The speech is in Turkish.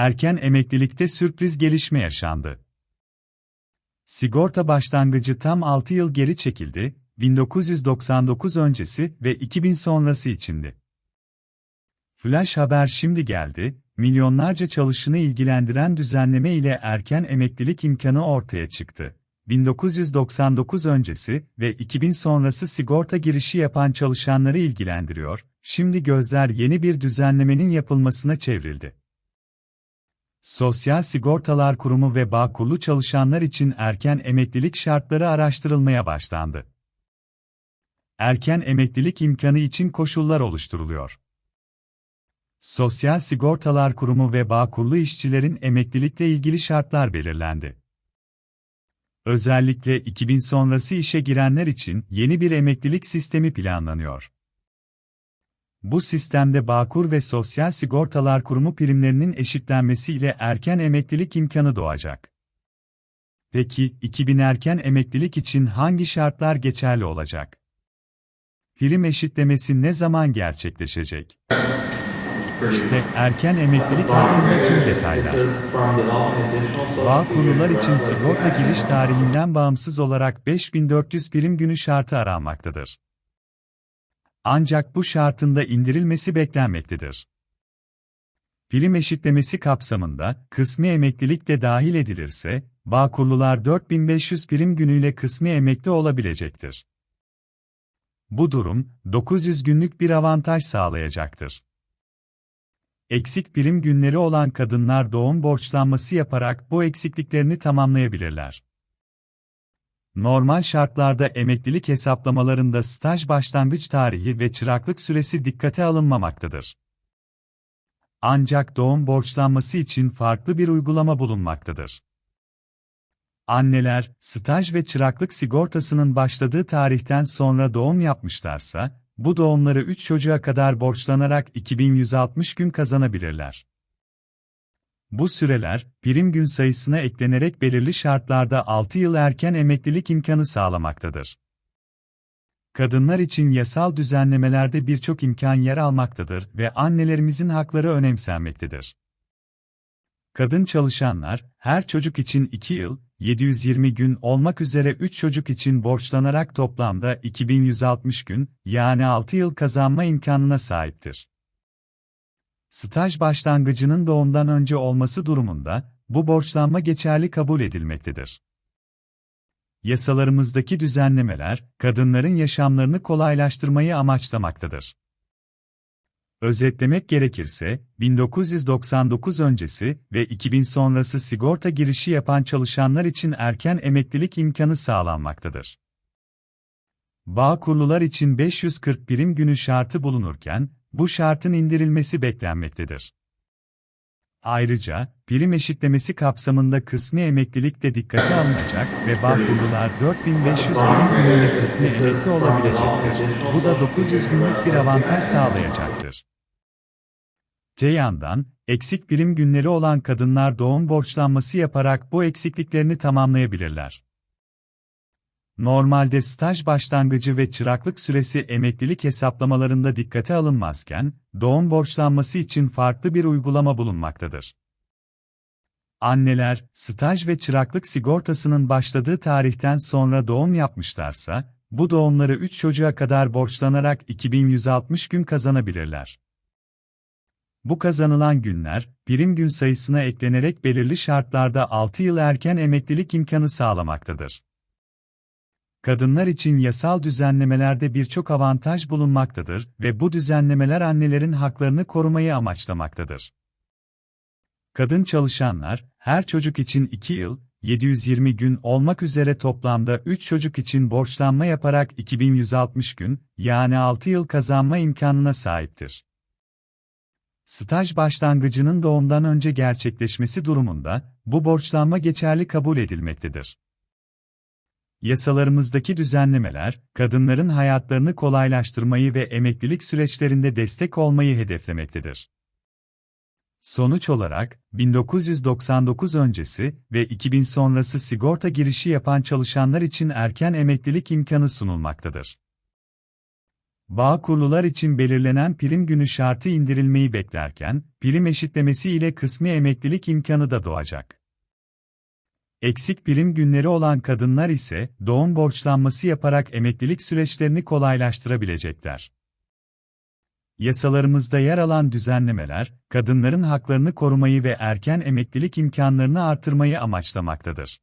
Erken emeklilikte sürpriz gelişme yaşandı. Sigorta başlangıcı tam 6 yıl geri çekildi, 1999 öncesi ve 2000 sonrası içindi. Flash haber şimdi geldi, milyonlarca çalışanı ilgilendiren düzenleme ile erken emeklilik imkanı ortaya çıktı. 1999 öncesi ve 2000 sonrası sigorta girişi yapan çalışanları ilgilendiriyor, şimdi gözler yeni bir düzenlemenin yapılmasına çevrildi. Sosyal Sigortalar Kurumu ve Bağkurlu çalışanlar için erken emeklilik şartları araştırılmaya başlandı. Erken emeklilik imkanı için koşullar oluşturuluyor. Sosyal Sigortalar Kurumu ve Bağkurlu işçilerin emeklilikle ilgili şartlar belirlendi. Özellikle 2000 sonrası işe girenler için yeni bir emeklilik sistemi planlanıyor. Bu sistemde Bağkur ve Sosyal Sigortalar Kurumu primlerinin eşitlenmesiyle erken emeklilik imkanı doğacak. Peki, 2000 erken emeklilik için hangi şartlar geçerli olacak? Prim eşitlemesi ne zaman gerçekleşecek? İşte erken emeklilik hakkında tüm detaylar. Bağ kurulular için sigorta giriş tarihinden bağımsız olarak 5400 prim günü şartı aranmaktadır. Ancak bu şartında indirilmesi beklenmektedir. Prim eşitlemesi kapsamında kısmi emeklilik de dahil edilirse, Bağkurlular 4500 prim günüyle kısmi emekli olabilecektir. Bu durum, 900 günlük bir avantaj sağlayacaktır. Eksik prim günleri olan kadınlar doğum borçlanması yaparak bu eksikliklerini tamamlayabilirler. Normal şartlarda emeklilik hesaplamalarında staj başlangıç tarihi ve çıraklık süresi dikkate alınmamaktadır. Ancak doğum borçlanması için farklı bir uygulama bulunmaktadır. Anneler, staj ve çıraklık sigortasının başladığı tarihten sonra doğum yapmışlarsa, bu doğumları 3 çocuğa kadar borçlanarak 2160 gün kazanabilirler. Bu süreler, prim gün sayısına eklenerek belirli şartlarda 6 yıl erken emeklilik imkanı sağlamaktadır. Kadınlar için yasal düzenlemelerde birçok imkan yer almaktadır ve annelerimizin hakları önemsenmektedir. Kadın çalışanlar, her çocuk için 2 yıl, 720 gün olmak üzere 3 çocuk için borçlanarak toplamda 2160 gün, yani 6 yıl kazanma imkanına sahiptir. Staj başlangıcının doğumdan önce olması durumunda, bu borçlanma geçerli kabul edilmektedir. Yasalarımızdaki düzenlemeler, kadınların yaşamlarını kolaylaştırmayı amaçlamaktadır. Özetlemek gerekirse, 1999 öncesi ve 2000 sonrası sigorta girişi yapan çalışanlar için erken emeklilik imkanı sağlanmaktadır. Bağkurlular için 540 birim günü şartı bulunurken, bu şartın indirilmesi beklenmektedir. Ayrıca, prim eşitlemesi kapsamında kısmi emeklilik de dikkate alınacak ve Bağkurlular 4500 birim günüyle kısmi emekli olabilecektir. Bu da 900 günlük bir avantaj sağlayacaktır. Te yandan, eksik prim günleri olan kadınlar doğum borçlanması yaparak bu eksikliklerini tamamlayabilirler. Normalde staj başlangıcı ve çıraklık süresi emeklilik hesaplamalarında dikkate alınmazken, doğum borçlanması için farklı bir uygulama bulunmaktadır. Anneler, staj ve çıraklık sigortasının başladığı tarihten sonra doğum yapmışlarsa, bu doğumları 3 çocuğa kadar borçlanarak 2160 gün kazanabilirler. Bu kazanılan günler, prim gün sayısına eklenerek belirli şartlarda 6 yıl erken emeklilik imkanı sağlamaktadır. Kadınlar için yasal düzenlemelerde birçok avantaj bulunmaktadır ve bu düzenlemeler annelerin haklarını korumayı amaçlamaktadır. Kadın çalışanlar, her çocuk için 2 yıl, 720 gün olmak üzere toplamda 3 çocuk için borçlanma yaparak 2160 gün, yani 6 yıl kazanma imkanına sahiptir. Staj başlangıcının doğumdan önce gerçekleşmesi durumunda, bu borçlanma geçerli kabul edilmektedir. Yasalarımızdaki düzenlemeler, kadınların hayatlarını kolaylaştırmayı ve emeklilik süreçlerinde destek olmayı hedeflemektedir. Sonuç olarak, 1999 öncesi ve 2000 sonrası sigorta girişi yapan çalışanlar için erken emeklilik imkanı sunulmaktadır. Bağkurlular için belirlenen prim günü şartı indirilmeyi beklerken, prim eşitlemesi ile kısmi emeklilik imkanı da doğacak. Eksik prim günleri olan kadınlar ise doğum borçlanması yaparak emeklilik süreçlerini kolaylaştırabilecekler. Yasalarımızda yer alan düzenlemeler, kadınların haklarını korumayı ve erken emeklilik imkanlarını artırmayı amaçlamaktadır.